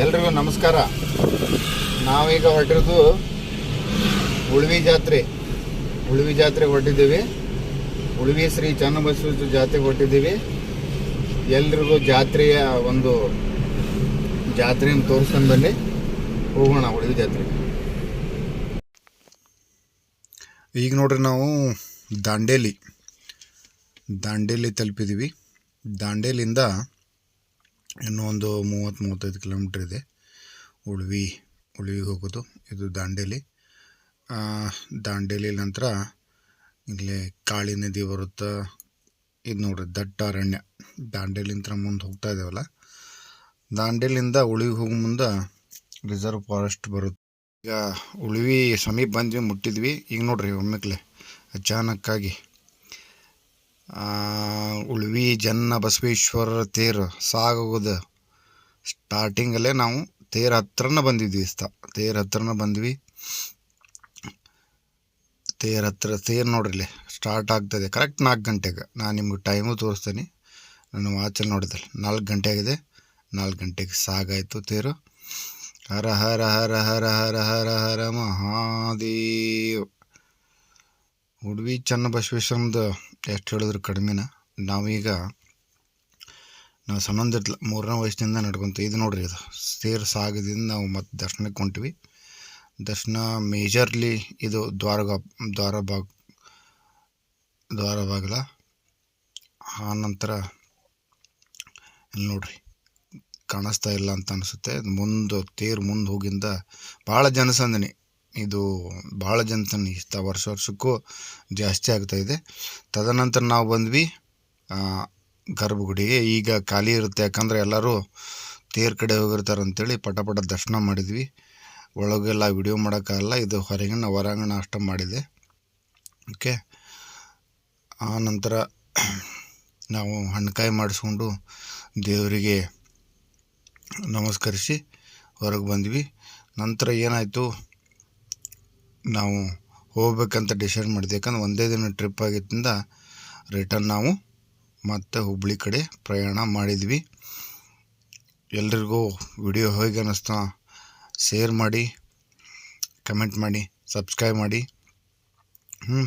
ಎಲ್ರಿಗೂ ನಮಸ್ಕಾರ. ನಾವೀಗ ಹೊರಟಿರೋದು ಉಳ್ವಿ ಜಾತ್ರೆ. ಉಳ್ವಿ ಜಾತ್ರೆಗೆ ಹೊರಟಿದ್ದೀವಿ. ಉಳ್ವಿ ಶ್ರೀ ಚನ್ನಬಸವೇಶ್ವರ ಜಾತ್ರೆಗೆ ಹೊರಟಿದ್ದೀವಿ. ಎಲ್ರಿಗೂ ಜಾತ್ರೆಯ ಒಂದು ಜಾತ್ರೆಯನ್ನು ತೋರಿಸ್ಕೊಂಡು ಬನ್ನಿ. ಹೋಗೋಣ ಉಳ್ವಿ ಜಾತ್ರೆ ಈಗ ನೋಡ್ರಿ ನಾವು ದಾಂಡೇಲಿ. ದಾಂಡೇಲಿ ತಲುಪಿದ್ದೀವಿ. ದಾಂಡೇಲಿಂದ ಇನ್ನೂ ಒಂದು ಮೂವತ್ತು ಮೂವತ್ತೈದು ಕಿಲೋಮೀಟ್ರ್ ಇದೆ. ಉಳ್ವಿ, ಉಳ್ವಿಗೆ ಹೋಗೋದು. ಇದು ದಾಂಡೇಲಿ. ದಾಂಡೇಲಿ ನಂತರ ಇಲ್ಲಿ ಕಾಳಿ ನದಿ ಬರುತ್ತೆ, ಇದು ನೋಡ್ರಿ, ದಟ್ಟ ಅರಣ್ಯ. ದಾಂಡೇಲಿಂದ ಮುಂದೆ ಹೋಗ್ತಾ ಇದ್ದೇವಲ್ಲ. ದಾಂಡೇಲಿಂದ ಉಳಿವಿ ಹೋಗೋ ಮುಂದೆ ರಿಸರ್ವ್ ಫಾರೆಸ್ಟ್ ಬರುತ್ತೆ. ಈಗ ಉಳಿವಿ ಸಮೀಪ ಬಂದ್ವಿ, ಮುಟ್ಟಿದ್ವಿ. ಈಗ ನೋಡ್ರಿ ಒಮ್ಮೆಕ್ಲೆ ಅಚಾನಕ್ಕಾಗಿ ಉಳ್ವಿ, ಜನ್ನ, ಬಸವೇಶ್ವರ ತೇರು ಸಾಗೋದು ಸ್ಟಾರ್ಟಿಂಗಲ್ಲೇ ನಾವು ತೇರು ಹತ್ರನ ಬಂದಿದ್ವಿ ಸ್ಥ ತೇರು ಹತ್ರನ ಬಂದ್ವಿ. ತೇರು ಹತ್ರ, ತೇರು ನೋಡ್ರಿ ಸ್ಟಾರ್ಟ್ ಆಗ್ತದೆ. ಕರೆಕ್ಟ್ ನಾಲ್ಕು ಗಂಟೆಗೆ. ನಾನು ನಿಮ್ಗೆ ಟೈಮು ತೋರಿಸ್ತೀನಿ. ನಾನು ವಾಚಲ್ಲಿ ನೋಡಿದಲ್ಲಿ ನಾಲ್ಕು ಗಂಟೆ ಆಗಿದೆ. ನಾಲ್ಕು ಗಂಟೆಗೆ ಸಾಗಾಯಿತು ತೇರು. ಹರ ಹರ ಹರ ಹರ ಹರ ಹರ ಹರ, ಮಹಾದೇವ್. ಉಡ್ವಿ ಚನ್ನಬಸವೇಶ್ವರಂದು ಎಷ್ಟು ಹೇಳಿದ್ರು ಕಡಿಮೆನ? ನಾವೀಗ ನಾವು ಸಣ್ಣೊಂದಿರ್ಲ, ಮೂರನೇ ವಯಸ್ಸಿನಿಂದ ನಡ್ಕೊಂತ, ಇದು ನೋಡ್ರಿ ಇದು, ಸೇರ್ ಸಾಗದಿಂದ ನಾವು ಮತ್ತೆ ದರ್ಶನಕ್ಕೆ ಹೊಂಟಿವಿ. ದರ್ಶನ ಮೇಜರ್ಲಿ ಇದು ದ್ವಾರಗ ದ್ವಾರ ಬಾಗ್ ದ್ವಾರ ಬಾಗಿಲ ಆ ನಂತರ ಇಲ್ಲಿ ನೋಡ್ರಿ, ಕಾಣಿಸ್ತಾ ಇಲ್ಲ ಅಂತ ಅನಿಸುತ್ತೆ. ಮುಂದೆ ತೇರು ಮುಂದೆ ಹೋಗಿಂದ ಭಾಳ ಜನಸಂದಣಿ. ಇದು ಭಾಳ ಜನತನ ಇಷ್ಟ. ವರ್ಷ ವರ್ಷಕ್ಕೂ ಜಾಸ್ತಿ ಆಗ್ತಾ ಇದೆ. ತದನಂತರ ನಾವು ಬಂದ್ವಿ ಗರ್ಭಗುಡಿಗೆ. ಈಗ ಖಾಲಿ ಇರುತ್ತೆ. ಯಾಕಂದರೆ ಎಲ್ಲರೂ ತೇರು ಕಡೆ ಹೋಗಿರ್ತಾರೆ ಅಂತೇಳಿ ಪಟ ಪಟ ದರ್ಶನ ಮಾಡಿದ್ವಿ. ಒಳಗೆಲ್ಲ ವಿಡಿಯೋ ಮಾಡೋಕ್ಕಾಗಲ್ಲ. ಇದು ಹೊರಗಿನ ಹೊರಾಂಗಣ ಅಷ್ಟ ಮಾಡಿದೆ. ಓಕೆ ಆ ನಂತರ ನಾವು ಹಣ್ಣುಕಾಯಿ ಮಾಡಿಸ್ಕೊಂಡು ದೇವರಿಗೆ ನಮಸ್ಕರಿಸಿ ಹೊರಗೆ ಬಂದ್ವಿ. ನಂತರ ಏನಾಯಿತು? ನಾವು ಹೋಗ್ಬೇಕಂತ ಡಿಸೈಡ್ ಮಾಡಿದೆ ಯಾಕಂದ್ರೆ ಒಂದೇ ದಿನ ಟ್ರಿಪ್ ಆಗಿದ್ದರಿಂದ ರಿಟರ್ನ್ ನಾವು ಮತ್ತೆ ಹುಬ್ಬಳ್ಳಿ ಕಡೆ ಪ್ರಯಾಣ ಮಾಡಿದ್ವಿ. ಎಲ್ರಿಗೂ ವಿಡಿಯೋ ಹೇಗೆ ಅನ್ನಿಸ್ತಾ ಶೇರ್ ಮಾಡಿ ಕಮೆಂಟ್ ಮಾಡಿ ಸಬ್ಸ್ಕ್ರೈಬ್ ಮಾಡಿ. ಹ್ಞೂ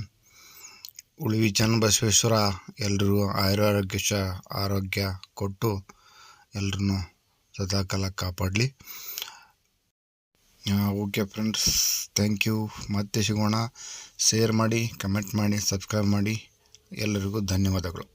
ಉಳಿವಿ ಚನ್ನಬಸವೇಶ್ವರ ಎಲ್ರಿಗೂ ಆಯುರಾರೋಗ್ಯ ಆರೋಗ್ಯ ಕೊಟ್ಟು ಎಲ್ಲರನ್ನೂ ಸದಾಕಾಲ ಕಾಪಾಡಲಿ. ಓಕೆ ಫ್ರೆಂಡ್ಸ್ ಥ್ಯಾಂಕ್ ಯು ಮತ್ತೆ ಸಿಗೋಣ. ಶೇರ್ ಮಾಡಿ ಕಮೆಂಟ್ ಮಾಡಿ ಸಬ್ಸ್ಕ್ರೈಬ್ ಮಾಡಿ. ಎಲ್ಲರಿಗೂ ಧನ್ಯವಾದಗಳು.